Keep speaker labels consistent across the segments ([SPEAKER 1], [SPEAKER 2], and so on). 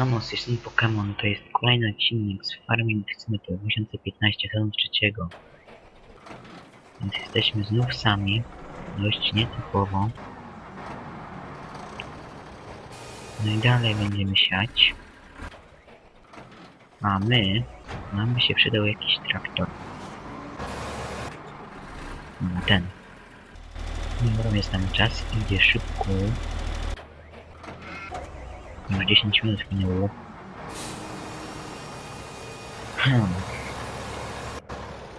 [SPEAKER 1] Siemano, Session Pokémon to jest kolejny odcinek z Farming Smytu 2015 sezon trzeciego. Więc jesteśmy znów sami, dość nietypowo. No i dalej będziemy siać. A my, nam by się przydał jakiś traktor. No ten. Dobra, jest tam czas, idzie szybko. Już 10 minut minęło. Hmm.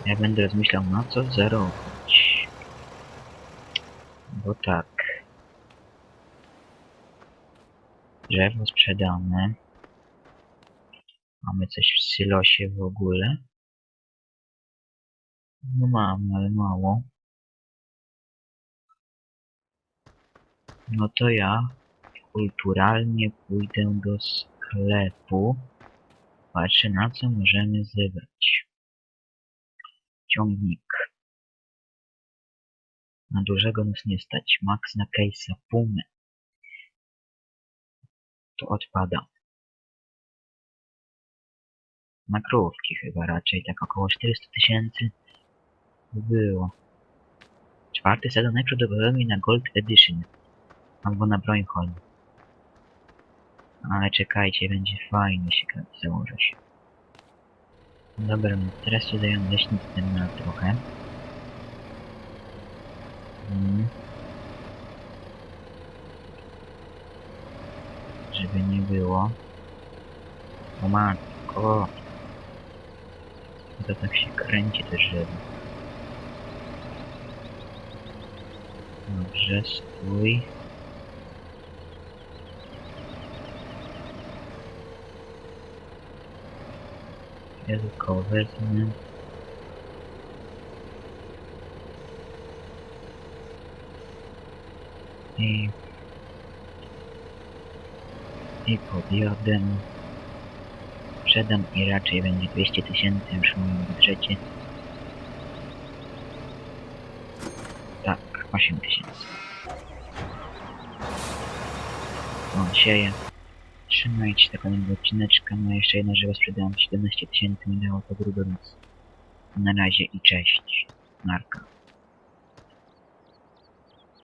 [SPEAKER 1] Ja będę rozmyślał na co zarobić. Bo tak. Drzewo sprzedane. Mamy coś w silosie w ogóle. No mam, ale mało. No to ja kulturalnie pójdę do sklepu. Patrzę na co możemy zebrać. Ciągnik. Na dużego nas nie stać. Max na case'a pumy. To odpada. Na krówki chyba raczej, tak około 400 tysięcy by było. Czwarty sezon najprawdopodobniej na Gold Edition. Albo na broń. Ale czekajcie, będzie fajnie się gra- założy się. Dobra, teraz się zająłem leśnictwem na trochę. Mm. Żeby nie było. O matko. To tak się kręci te drzewo. Dobrze, stój. Tylko. I... I podjadę. Sprzedam i raczej będzie 200 tysięcy już w moim budżecie. Tak, 8 tysięcy. On sieje. Trzymajcie tego nowego odcineczka, no jeszcze jedno drzewo sprzedałem 17 tysięcy, mi dało to grubo, więc na razie i cześć. Narka.